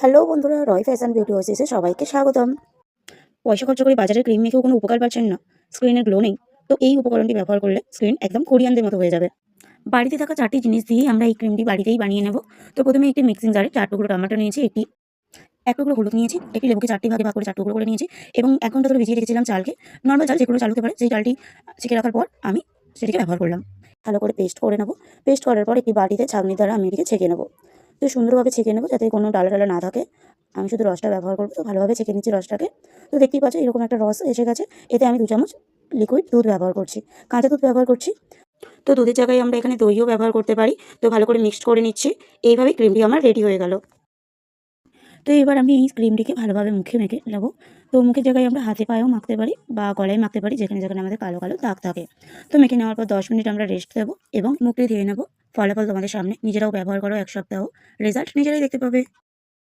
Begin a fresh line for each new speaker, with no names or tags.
Hello বন্ধুরা, রয় fashion beauty ওসিসে সবাইকে স্বাগতম। পয়সা খরচ করে বাজারে ক্রিম মেখেও কোনো উপকার পাচ্ছেন না স্ক্রিনের গ্লো নেই, তো এই উপকরণটি ব্যবহার করলে স্ক্রিন একদম কোরিয়ানদের মতো হয়ে যাবে। বাড়িতে থাকা চারটি জিনিস দিয়েই আমরা এই ক্রিমটি বাড়িতেই বানিয়ে নেব। তো প্রথমে একটি মিক্সিং জারে চার টুকরো টমেটো নিয়েছি, একটি, এক টুকরো হলুদ নিয়েছি, একটি লেবুকে চারটি ভাগে ভাগ করে চার টুকরো করে নিয়েছি, এবং এক ঘণ্টা ধরে ভিজিয়ে রেখেছিলাম চালকে। নর্মাল চাল যেগুলো চাল হতে পারে, সেই চালটি ছেঁকে রাখার পর আমি সেটিকে ব্যবহার করলাম। ভালো করে পেস্ট করে নেব। পেস্ট করার পর একটি বাটিতে ছাঁকনি দ্বারা আমি এটিকে ছেঁকে নেব। তো সুন্দরভাবে ছেঁকে নেব যাতে কোনো ডালা ডালা না থাকে। আমি শুধু রসটা ব্যবহার করব তো, ভালোভাবে ছেঁকে নিচ্ছি রসটাকে। তো দেখতেই পাচ্ছ, এরকম একটা রস এসে গেছে। এতে আমি দু চামচ লিকুইড দুধ ব্যবহার করছি। কাঁচা দুধ ব্যবহার করছি। তো দুধের জায়গায় আমরা এখানে দইও ব্যবহার করতে পারি। তো ভালো করে মিক্সড করে নিচ্ছি। এইভাবেই ক্রিমটি আমার রেডি হয়ে গেল। তো এবার আমি এই ক্রিমটিকে ভালোভাবে মুখে মেখে নেব। তো মুখের জায়গায় আমরা হাতে পায়েও মাখতে পারি বা গলায় মাখতে পারি, যেখানে যেখানে আমাদের কালো কালো দাগ থাকে। তো মেখে নেওয়ার পর দশ মিনিট আমরা রেস্ট দেবো এবং মুখটি ধুয়ে নেব। ফলাফল তোমাদের সামনে নিজেরাও ব্যবহার করো এক সপ্তাহ। রেজাল্ট নিজেরাই দেখতে পাবে।